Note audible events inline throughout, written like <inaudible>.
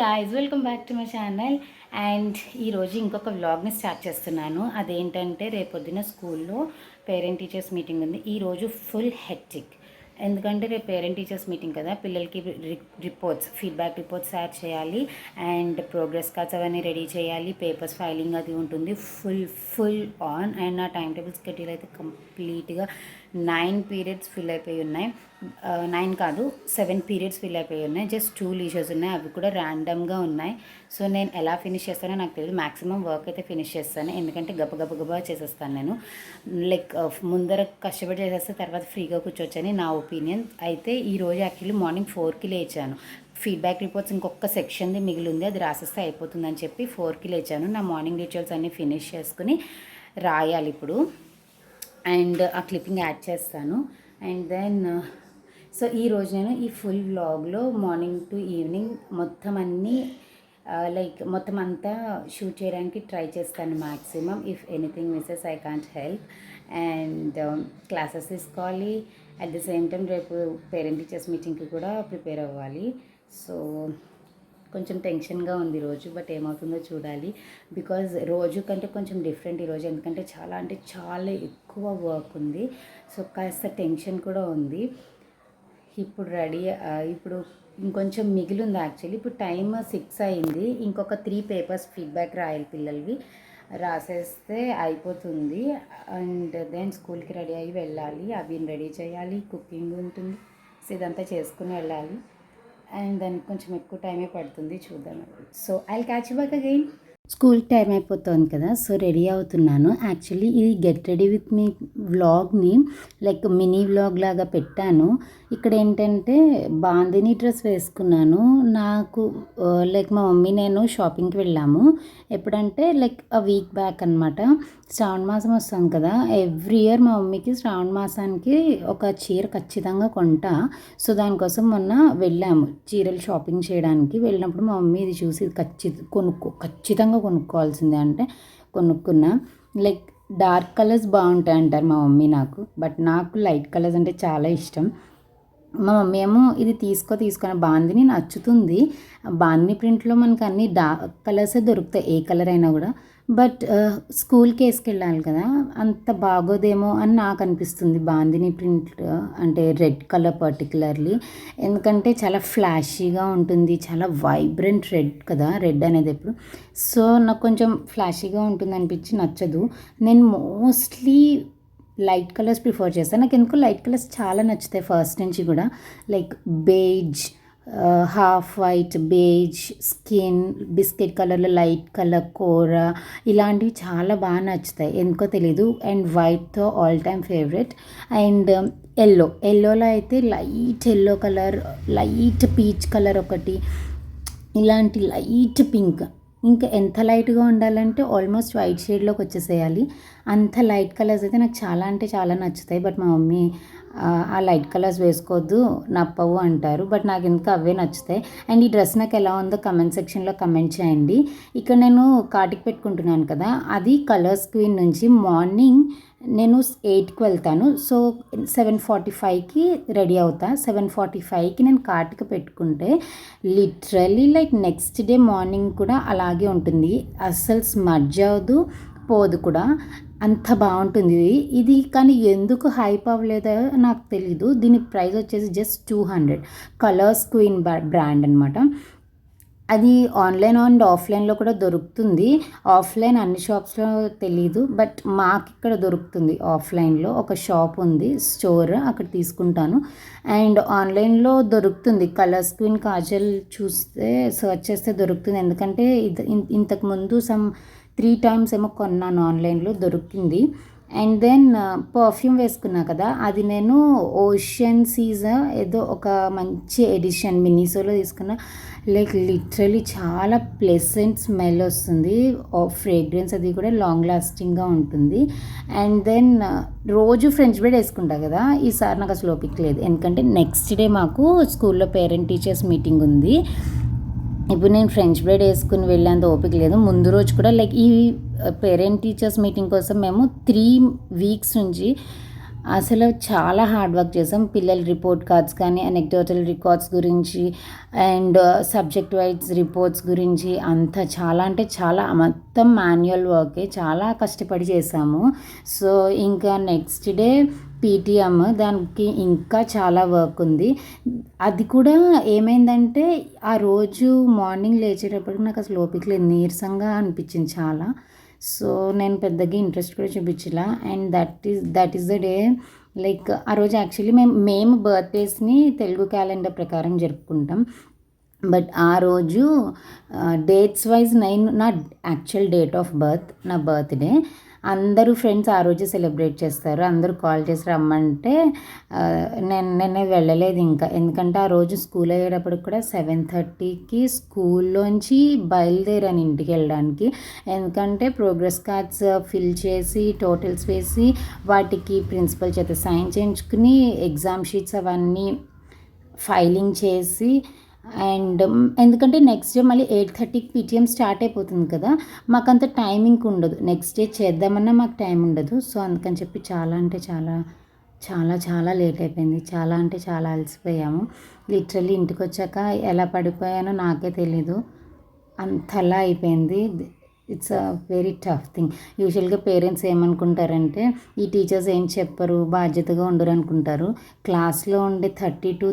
Guys welcome back to my channel and ఈరోజు ఇంకొక వ్లాగ్ని start చేస్తున్నాను. అదేంటంటే రేపొద్దున స్కూల్లో పేరెంట్ టీచర్స్ మీటింగ్ ఉంది. ఈరోజు ఫుల్ హెక్టిక్ ఎందుకంటే రేపు పేరెంట్ టీచర్స్ మీటింగ్ కదా. పిల్లలకి రిపోర్ట్స్ ఫీడ్బ్యాక్ రిపోర్ట్స్ తయారు చేయాలి. అండ్ ప్రోగ్రెస్ కార్డ్స్ అవన్నీ రెడీ చేయాలి. పేపర్స్ ఫైలింగ్ అది ఉంటుంది. ఫుల్ ఫుల్ ఆన్ అండ్ నా టైం టేబుల్ స్కెడ్యూల్ అయితే కంప్లీట్గా నైన్ పీరియడ్స్ ఫిల్ అయిపోయి ఉన్నాయి. నైన్ కాదు సెవెన్ పీరియడ్స్ ఫిల్ అయిపోయి ఉన్నాయి. జస్ట్ టూ లీజర్స్ ఉన్నాయి. అవి కూడా ర్యాండమ్గా ఉన్నాయి. సో నేను ఎలా ఫినిష్ చేస్తానో నాకు తెలియదు మ్యాక్సిమం వర్క్ అయితే ఫినిష్ చేస్తాను. ఎందుకంటే గబ గబ గబా చేసేస్తాను నేను. లైక్ ముందర కష్టపడి చేసేస్తే తర్వాత ఫ్రీగా కూర్చోవచ్చని నా ఒపీనియన్ అయితే ఈరోజు యాక్చువల్లీ మార్నింగ్ ఫోర్కి లేచాను. ఫీడ్బ్యాక్ రిపోర్ట్స్ ఇంకొక సెక్షన్ది మిగిలి ఉంది అది రాసేస్తే అయిపోతుందని చెప్పి ఫోర్కి లేచాను. నా మార్నింగ్ రిచువల్స్ అన్నీ ఫినిష్ చేసుకుని రాయాలి ఇప్పుడు. అండ్ ఆ క్లిప్పింగ్ యాడ్ చేస్తాను. అండ్ దెన్ సో ఈ రోజు నేను ఈ ఫుల్ వ్లాగ్లో మార్నింగ్ టు ఈవినింగ్ మొత్తం అన్నీ లైక్ మొత్తం అంతా షూట్ చేయడానికి ట్రై చేస్తాను maximum if anything misses I can't help and um, classes తీసుకోవాలి. అట్ ద సేమ్ టైం రేపు పేరెంట్ టీచర్స్ మీటింగ్కి కూడా ప్రిపేర్ అవ్వాలి. సో కొంచెం టెన్షన్గా ఉంది రోజు బట్ ఏమవుతుందో చూడాలి. బికాజ్ రోజు కంటే కొంచెం డిఫరెంట్ ఈరోజు ఎందుకంటే చాలా అంటే చాలా ఎక్కువ వర్క్ ఉంది. సో కాస్త టెన్షన్ కూడా ఉంది. ఇప్పుడు రెడీ ఇప్పుడు ఇంకొంచెం మిగిలి ఉంది యాక్చువల్లీ. ఇప్పుడు టైం సిక్స్ అయింది. ఇంకొక త్రీ పేపర్స్ ఫీడ్బ్యాక్ రాయాలి పిల్లలవి. రాసేస్తే అయిపోతుంది. అండ్ దెన్ స్కూల్కి రెడీ అయ్యి వెళ్ళాలి. అవి రెడీ చేయాలి. కుకింగ్ ఉంటుంది. సో ఇదంతా చేసుకుని వెళ్ళాలి. అండ్ దానికి కొంచెం ఎక్కువ టైమే పడుతుంది చూద్దాం so I catch back again school time అయిపోతుంది కదా సో రెడీ అవుతున్నాను. యాక్చువల్లీ ఇది గెట్ రెడీ విత్ మీ వ్లాగ్ని లైక్ మినీ వ్లాగ్ లాగా పెట్టాను. ఇక్కడ ఏంటంటే బాందిని డ్రెస్ వేసుకున్నాను. నాకు లైక్ మా మమ్మీ నేను షాపింగ్కి వెళ్ళాము. ఎప్పుడంటే లైక్ అ వీక్ బ్యాక్ అనమాట శ్రావణ మాసం వస్తాం కదా. ఎవ్రీ ఇయర్ మా మమ్మీకి శ్రావణ మాసానికి ఒక చీర ఖచ్చితంగా కొంటా. సో దానికోసం మొన్న వెళ్ళాము చీరలు షాపింగ్ చేయడానికి. వెళ్ళినప్పుడు మా మమ్మీ ఇది చూసి ఖచ్చిత కొనుక్కో ఖచ్చితంగా కొనుక్కోవాల్సిందే అంటే కొనుక్కున్నా. లైక్ డార్క్ కలర్స్ బాగుంటాయి అంటారు మా మమ్మీ నాకు. బట్ నాకు లైట్ కలర్స్ అంటే చాలా ఇష్టం. మా మమ్మీ ఏమో ఇది తీసుకో తీసుకొని బాందిని నచ్చుతుంది. బాందిని ప్రింట్లో మనకు అన్ని డార్క్ కలర్సే దొరుకుతాయి. ఏ కలర్ అయినా కూడా. బట్ స్కూల్కి వేసుకెళ్ళాలి కదా. అంత బాగోదేమో అని నాకు అనిపిస్తుంది బాందిని ప్రింట్ అంటే రెడ్ కలర్ పర్టికులర్లీ ఎందుకంటే చాలా ఫ్లాషీగా ఉంటుంది చాలా వైబ్రెంట్ రెడ్ కదా రెడ్ అనేది ఎప్పుడు. సో నాకు కొంచెం ఫ్లాషీగా ఉంటుంది అనిపించి నచ్చదు. నేను మోస్ట్లీ లైట్ కలర్స్ ప్రిఫర్ చేస్తాను. నాకు ఎందుకు లైట్ కలర్స్ చాలా నచ్చుతాయి ఫస్ట్ నుంచి కూడా. Like beige half white beige skin biscuit కలర్లో లైట్ కలర్ కూర ఇలాంటివి చాలా బాగా నచ్చుతాయి. ఎందుకో తెలీదు. And వైట్తో all time favourite and yellow ఎల్లోలో అయితే light yellow colour light peach colour ఒకటి. ఇలాంటి లైట్ పింక్ ఇంకా ఎంత లైట్గా ఉండాలంటే ఆల్మోస్ట్ వైట్ షేడ్లోకి వచ్చేసేయాలి. అంత లైట్ కలర్స్ అయితే నాకు చాలా అంటే చాలా నచ్చుతాయి. బట్ మా మమ్మీ ఆ లైట్ కలర్స్ వేసుకోవద్దు నప్పవు అంటారు. బట్ నాకు ఇంకా అవే నచ్చుతాయి. అండ్ ఈ డ్రెస్ నాకు ఎలా ఉందో కమెంట్ సెక్షన్లో కమెంట్ చేయండి. ఇక్కడ నేను కాటికి పెట్టుకుంటున్నాను కదా అది కలర్స్ క్వీన్ నుంచి మార్నింగ్ నేను ఎయిట్కి వెళ్తాను. సో సెవెన్ ఫార్టీ ఫైవ్కి రెడీ అవుతా. సెవెన్ ఫార్టీ ఫైవ్కి నేను కార్ట్కి పెట్టుకుంటే literally like next day morning కూడా అలాగే ఉంటుంది. అస్సలు స్మర్జ్ అవ్వదు పోదు కూడా. అంత బాగుంటుంది. ఇది ఇది కానీ ఎందుకు హైప్ అవ్వలేదో నాకు తెలీదు. దీని ప్రైస్ వచ్చేసి just two hundred. Colours queen brand అనమాట అది ఆన్లైన్ అండ్ ఆఫ్లైన్లో కూడా దొరుకుతుంది. ఆఫ్లైన్ అన్ని షాప్స్లో తెలీదు బట్ మాకు ఇక్కడ దొరుకుతుంది. ఆఫ్లైన్లో ఒక షాప్ ఉంది స్టోర్ అక్కడ తీసుకుంటాను. అండ్ ఆన్లైన్లో దొరుకుతుంది. కలర్ స్క్రీన్ కాజల్ చూస్తే సర్చ్ చేస్తే దొరుకుతుంది. ఎందుకంటే ఇది ఇంతకుముందు సమ్ త్రీ టైమ్స్ ఏమో కొన్నాను ఆన్లైన్లో దొరికింది. అండ్ దెన్ పర్ఫ్యూమ్ వేసుకున్నా కదా అది నేను ఓషన్ సీజన్ ఏదో ఒక మంచి ఎడిషన్ మినీసోలో తీసుకున్న. లైక్ లిటరలీ చాలా ప్లెసెంట్ స్మెల్ వస్తుంది. ఫ్రేగ్రెన్స్ అది కూడా లాంగ్ లాస్టింగ్గా ఉంటుంది. అండ్ దెన్ రోజు ఫ్రెంచ్ బ్రెడ్ వేసుకుంటా కదా ఈసారి నాకు అసలు ఓపిక లేదు. ఎందుకంటే నెక్స్ట్ డే మాకు స్కూల్లో పేరెంట్ టీచర్స్ మీటింగ్ ఉంది. ఇప్పుడు నేను ఫ్రెంచ్ బ్రెడ్ వేసుకుని వెళ్ళేంత ఓపిక లేదు. ముందు రోజు కూడా లైక్ ఈ పేరెంట్ టీచర్స్ మీటింగ్ కోసం మేము త్రీ వీక్స్ నుంచి అసలు చాలా హార్డ్ వర్క్ చేసాం. పిల్లల రిపోర్ట్ కార్డ్స్ కానీ అనెక్డోటల్ రికార్డ్స్ గురించి అండ్ సబ్జెక్ట్ వైజ్ రిపోర్ట్స్ గురించి అంత చాలా అంటే చాలా మొత్తం మాన్యువల్ వర్కే చాలా కష్టపడి చేసాము. సో ఇంకా నెక్స్ట్ డే పీటీఎం దానికి ఇంకా చాలా వర్క్ ఉంది. అది కూడా ఏమైందంటే ఆ రోజు మార్నింగ్ లేచేటప్పటికి నాకు అసలు ఓపిక లేదు నీరసంగా అనిపించింది చాలా. సో నేను పెద్దగా ఇంట్రెస్ట్ కూడా చూపించలా. And that is that is the day like ఆ రోజు యాక్చువల్లీ మేము మేము బర్త్డేస్ని తెలుగు క్యాలెండర్ ప్రకారం జరుపుకుంటాం. బట్ ఆ రోజు డేట్స్ వైజ్ నేను నా యాక్చువల్ డేట్ ఆఫ్ బర్త్ నా బర్త్డే అందరూ ఫ్రెండ్స్ ఆ రోజు సెలబ్రేట్ చేస్తారు. అందరూ కాల్ చేసి రమ్మంటే నేను నేనే వెళ్ళలేదు ఇంకా. ఎందుకంటే ఆ రోజు స్కూల్ అయ్యేటప్పటికి కూడా సెవెన్ థర్టీకి స్కూల్లోంచి బయలుదేరాను ఇంటికి వెళ్ళడానికి. ఎందుకంటే ప్రోగ్రెస్ కార్డ్స్ ఫిల్ చేసి టోటల్స్ వేసి వాటికి ప్రిన్సిపల్ చేత సైన్ చేయించుకుని ఎగ్జామ్ షీట్స్ అవన్నీ ఫైలింగ్ చేసి అండ్ ఎందుకంటే నెక్స్ట్ డే మళ్ళీ ఎయిట్ థర్టీకి పీటీఎం స్టార్ట్ అయిపోతుంది కదా మాకు అంత టైమింగ్ ఉండదు. నెక్స్ట్ డే చేద్దామన్నా మాకు టైం ఉండదు. సో అందుకని చెప్పి చాలా అంటే చాలా చాలా చాలా లేట్ అయిపోయింది. చాలా అంటే చాలా అలసిపోయాము. లిటరల్లీ ఇంటికి వచ్చాక ఎలా పడిపోయానో నాకే తెలీదు. అంతలా అయిపోయింది. It's a very tough thing యూజువల్గా పేరెంట్స్ ఏమనుకుంటారంటే ఈ టీచర్స్ ఏం చెప్పరు బాధ్యతగా ఉండరు అనుకుంటారు. క్లాస్లో ఉండే థర్టీ టు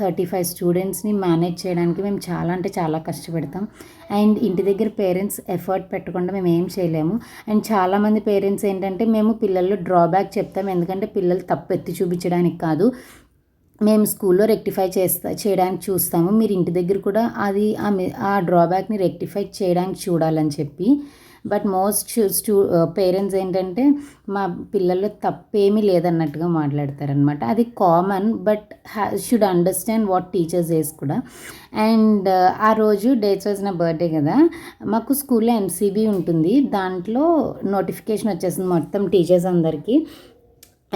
థర్టీ ఫైవ్ స్టూడెంట్స్ని మేనేజ్ చేయడానికి మేము చాలా అంటే చాలా కష్టపడతాం. అండ్ ఇంటి దగ్గర పేరెంట్స్ ఎఫర్ట్ పెట్టకుండా మేము ఏం చేయలేము. అండ్ చాలామంది పేరెంట్స్ ఏంటంటే మేము పిల్లల్లో డ్రాబ్యాక్ చెప్తాం. ఎందుకంటే పిల్లలు తప్పు ఎత్తి చూపించడానికి కాదు. మేము స్కూల్లో రెక్టిఫై చేస్తా చేయడానికి చూస్తాము. మీరు ఇంటి దగ్గర కూడా అది ఆ డ్రాబ్యాక్ని రెక్టిఫై చేయడానికి చూడాలని చెప్పి. బట్ మోస్ట్ స్టూ పేరెంట్స్ ఏంటంటే మా పిల్లల్లో తప్పేమీ లేదన్నట్టుగా మాట్లాడతారనమాట అది common but should understand what teachers ways కూడా. అండ్ ఆ రోజు డేట్స్ వాజ్ నా బర్త్డే కదా మాకు స్కూల్లో ఎంసీబీ ఉంటుంది. దాంట్లో నోటిఫికేషన్ వచ్చేసింది మొత్తం టీచర్స్ అందరికీ.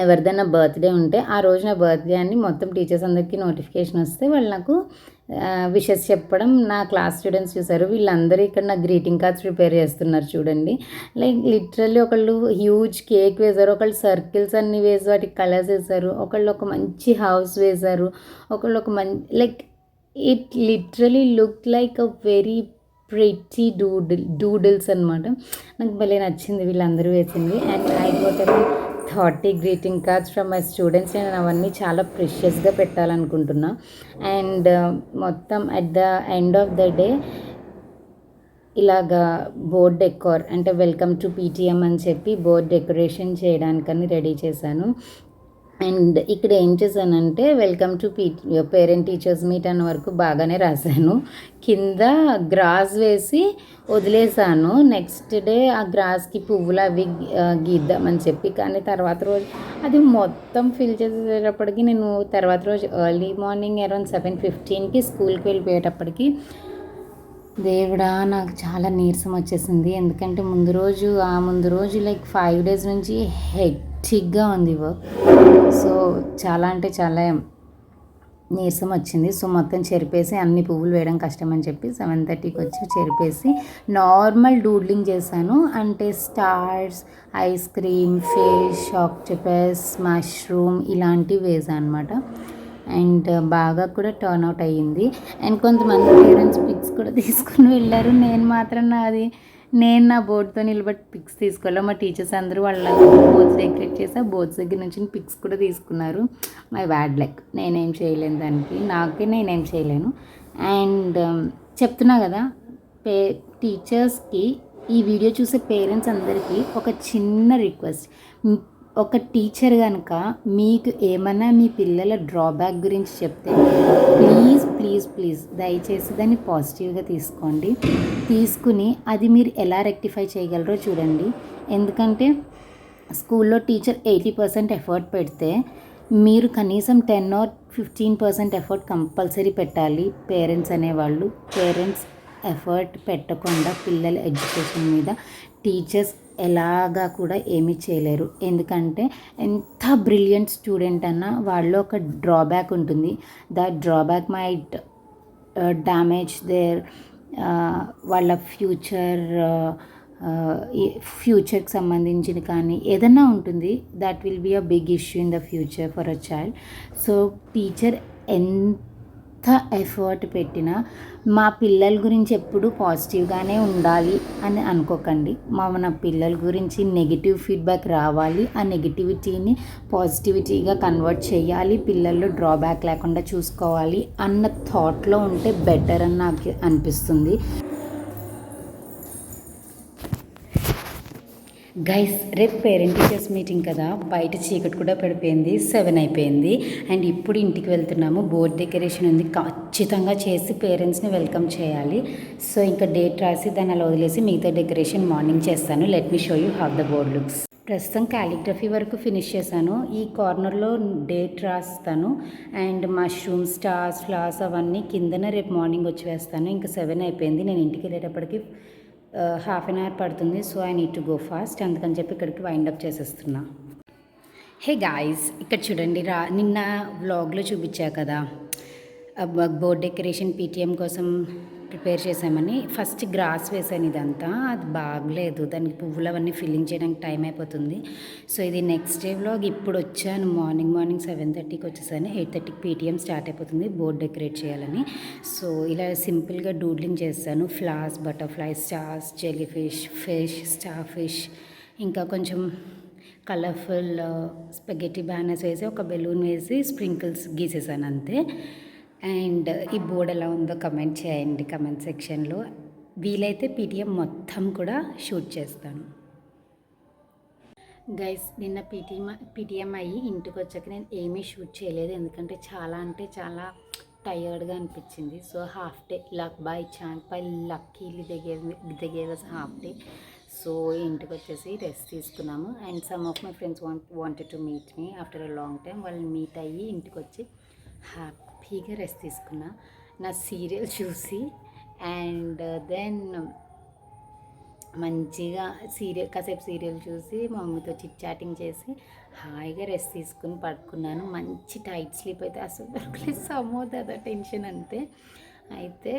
ఎవరిదైనా బర్త్డే ఉంటే ఆ రోజు నా బర్త్డే అని మొత్తం టీచర్స్ అందరికీ నోటిఫికేషన్ వస్తే వాళ్ళు నాకు విషెస్ చెప్పడం. నా క్లాస్ స్టూడెంట్స్ చూసారు వీళ్ళందరూ ఇక్కడ నా గ్రీటింగ్ కార్డ్స్ ప్రిపేర్ చేస్తున్నారు చూడండి. లైక్ లిటరల్లీ ఒకళ్ళు హ్యూజ్ కేక్ వేశారు. ఒకళ్ళు సర్కిల్స్ అన్ని వేసి వాటికి కలర్స్ వేశారు. ఒకళ్ళు ఒక మంచి హౌస్ వేశారు. ఒకళ్ళు ఒక మంచి like it literally look like a very pretty doodle doodles అనమాట నాకు భలే నచ్చింది వీళ్ళందరూ వేసింది. And I got thirty greeting cards from my students నేను అవన్నీ చాలా ప్రిషియస్గా పెట్టాలనుకుంటున్నా. అండ్ uh, మొత్తం at the end of the day ఇలాగా బోర్డ్ డెకోర్ అంటే వెల్కమ్ టు పీటీఎం అని చెప్పి బోర్డ్ డెకరేషన్ చేయడానికని రెడీ చేశాను. అండ్ ఇక్కడ ఏం చేశానంటే welcome to P parent teachers meet అన్న వరకు బాగానే రాశాను. కింద గ్రాస్ వేసి వదిలేసాను నెక్స్ట్ డే ఆ గ్రాస్కి పువ్వులు అవి గీద్దామని చెప్పి కానీ తర్వాత రోజు అది మొత్తం ఫిల్ చేసేటప్పటికి నేను తర్వాత రోజు ఎర్లీ మార్నింగ్ అరౌండ్ సెవెన్ ఫిఫ్టీన్కి స్కూల్కి వెళ్ళిపోయేటప్పటికి దేవుడా నాకు చాలా నీరసం వచ్చేసింది. ఎందుకంటే ముందు రోజు ఆ ముందు రోజు లైక్ ఫైవ్ డేస్ నుంచి చిగ్గా ఉంది వర్క్ సో చాలా అంటే చాలా నీరసం వచ్చింది. సో మొత్తం చెరిపేసి అన్ని పువ్వులు వేయడం కష్టం అని చెప్పి సెవెన్ థర్టీకి వచ్చి చెరిపేసి నార్మల్ డూడ్లింగ్ చేశాను. అంటే stars ice cream fish octopus mushroom ఇలాంటివి వేసాను అనమాట అండ్ బాగా కూడా టర్న్ అవుట్ అయ్యింది. అండ్ కొంతమంది పేరెంట్స్ పిక్స్ కూడా <laughs> తీసుకుని వెళ్ళారు. నేను మాత్రం నాది నేను నా బోర్డ్తో నిలబడి పిక్స్ తీసుకోవాలి? మా టీచర్స్ అందరూ వాళ్ళ బోర్డ్స్ డెకరేట్ చేసి ఆ బోర్డ్స్ దగ్గర నుంచి పిక్స్ కూడా తీసుకున్నారు. మై బ్యాడ్ లక్ నేనేం చేయలేను దానికి. నాకే నేనేం చేయలేను. అండ్ చెప్తున్నా కదా పే టీచర్స్కి ఈ వీడియో చూసే పేరెంట్స్ అందరికీ ఒక చిన్న రిక్వెస్ట్. ఒక టీచర్ కనుక మీకు ఏమైనా మీ పిల్లల డ్రాబ్యాక్ గురించి చెప్తే ప్లీజ్ ప్లీజ్ ప్లీజ్ దయచేసి దాన్ని పాజిటివ్గా తీసుకోండి. తీసుకుని అది మీరు ఎలా రెక్టిఫై చేయగలరో చూడండి. ఎందుకంటే స్కూల్లో టీచర్ ఎయిటీ పర్సెంట్ ఎఫర్ట్ పెడితే మీరు కనీసం ten or fifteen percent effort compulsory పెట్టాలి. పేరెంట్స్ అనేవాళ్ళు పేరెంట్స్ ఎఫర్ట్ పెట్టకుండా పిల్లల ఎడ్యుకేషన్ మీద టీచర్స్ ఎలాగా కూడా ఏమీ చేయలేరు. ఎందుకంటే ఎంత బ్రిలియంట్ స్టూడెంట్ అన్నా వాళ్ళలో ఒక డ్రాబ్యాక్ ఉంటుంది. That drawback might damage their వాళ్ళ ఫ్యూచర్ ఫ్యూచర్కి సంబంధించిన కానీ ఏదన్నా ఉంటుంది. That will be a big issue in the future for a child. So teacher ఎంత ఎఫర్ట్ పెట్టినా మా పిల్లల గురించి ఎప్పుడు పాజిటివ్గానే ఉండాలి అని అనుకోకండి. మా మన పిల్లల గురించి నెగిటివ్ ఫీడ్బ్యాక్ రావాలి. ఆ నెగిటివిటీని పాజిటివిటీగా కన్వర్ట్ చేయాలి. పిల్లల్లో డ్రాబ్యాక్ లేకుండా చూసుకోవాలి అన్న థాట్లో ఉంటే బెటర్ అని నాకు అనిపిస్తుంది. గైస్ రేపు పేరెంట్ టీచర్స్ మీటింగ్ కదా. బయట చీకటి కూడా పడిపోయింది. సెవెన్ అయిపోయింది. అండ్ ఇప్పుడు ఇంటికి వెళ్తున్నాము. బోర్డ్ డెకరేషన్ ఉంది. ఖచ్చితంగా చేసి పేరెంట్స్ని వెల్కమ్ చేయాలి. సో ఇంకా డేట్ రాసి దాన్ని అలా వదిలేసి మిగతా డెకరేషన్ మార్నింగ్ చేస్తాను. Let me show you have the board looks ప్రస్తుతం క్యాలిగ్రఫీ వరకు ఫినిష్ చేశాను. ఈ కార్నర్లో డేట్ రాస్తాను. అండ్ మష్రూమ్ స్టార్స్ ఫ్లవర్స్ అవన్నీ కిందన రేపు మార్నింగ్ వచ్చి వేస్తాను. ఇంకా సెవెన్ అయిపోయింది. నేను ఇంటికి వెళ్ళేటప్పటికి హాఫ్ అన్ అవర్ పడుతుంది so I need to go fast అందుకని చెప్పి ఇక్కడికి వైండప్ చేసేస్తున్నా. హే గాయస్ ఇక్కడ చూడండి రా నిన్న వ్లాగ్లో చూపించా కదా. బోర్డ్ డెకరేషన్ పీటీఎం కోసం ప్రిపేర్ చేసామని ఫస్ట్ గ్రాస్ వేసాను ఇదంతా. అది బాగలేదు. దానికి పువ్వులు అవన్నీ ఫిల్లింగ్ చేయడానికి టైం అయిపోతుంది. సో ఇది నెక్స్ట్ డే వ్లాగ్. ఇప్పుడు వచ్చాను. మార్నింగ్ మార్నింగ్ సెవెన్ థర్టీకి వచ్చేసాను. ఎయిట్ థర్టీకి పీటీఎం స్టార్ట్ అయిపోతుంది బోర్డ్ డెకరేట్ చేయాలని. సో ఇలా సింపుల్గా డూడ్లింగ్ చేస్తాను flowers butterfly stars jelly fish fish star fish ఇంకా కొంచెం కలర్ఫుల్ స్పెగెటీ బ్యానర్స్ వేసి ఒక బెలూన్ వేసి స్ప్రింకిల్స్ గీసేసాను అంతే. అండ్ ఈ బోర్డ్ ఎలా ఉందో కమెంట్ చేయండి కమెంట్ సెక్షన్లో. వీలైతే పీటీఎం మొత్తం కూడా షూట్ చేస్తాను. గైస్ నిన్న పీటీఎం పీటీఎం అయ్యి ఇంటికి వచ్చాక నేను ఏమీ షూట్ చేయలేదు. ఎందుకంటే చాలా అంటే చాలా టయర్డ్గా అనిపించింది. So half day luck by chance by luckily దగ్గర దగ్గర హాఫ్ డే సో ఇంటికి వచ్చేసి రెస్ట్ తీసుకున్నాము. And some of my friends want wanted to meet me after a long time వాళ్ళని మీట్ అయ్యి ఇంటికి వచ్చి హ్యాపీగా రెస్ట్ తీసుకున్నా. నా సీరియల్ చూసి అండ్ దెన్ మంచిగా సీరియల్ కాసేపు సీరియల్ చూసి మా మమ్మీతో చిట్ చాటింగ్ చేసి హాయిగా రెస్ట్ తీసుకుని పడుకున్నాను. మంచి టైట్ స్లీప్ అయితే అసలు దొరకలేదు. సమోద్ టెన్షన్ అంతే. అయితే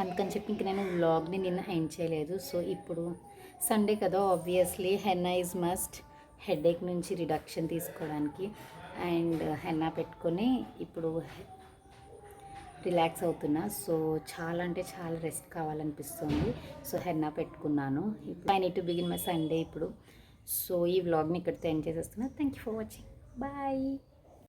అందుకని చెప్పి ఇంక నేను వ్లాగ్ని నిన్న ఎండ్ చేయలేదు. సో ఇప్పుడు సండే కదా obviously henna is must. Headache నుంచి రిడక్షన్ తీసుకోవడానికి. అండ్ హెన్నా పెట్టుకొని ఇప్పుడు రిలాక్స్ అవుతున్నా. సో చాలా అంటే చాలా రెస్ట్ కావాలనిపిస్తుంది. సో హెన్నా పెట్టుకున్నాను. ఇప్పుడు I need to begin my Sunday ఇప్పుడు. సో ఈ వ్లాగ్ని ఇక్కడితో end చేసేస్తున్నా. Thank you for watching bye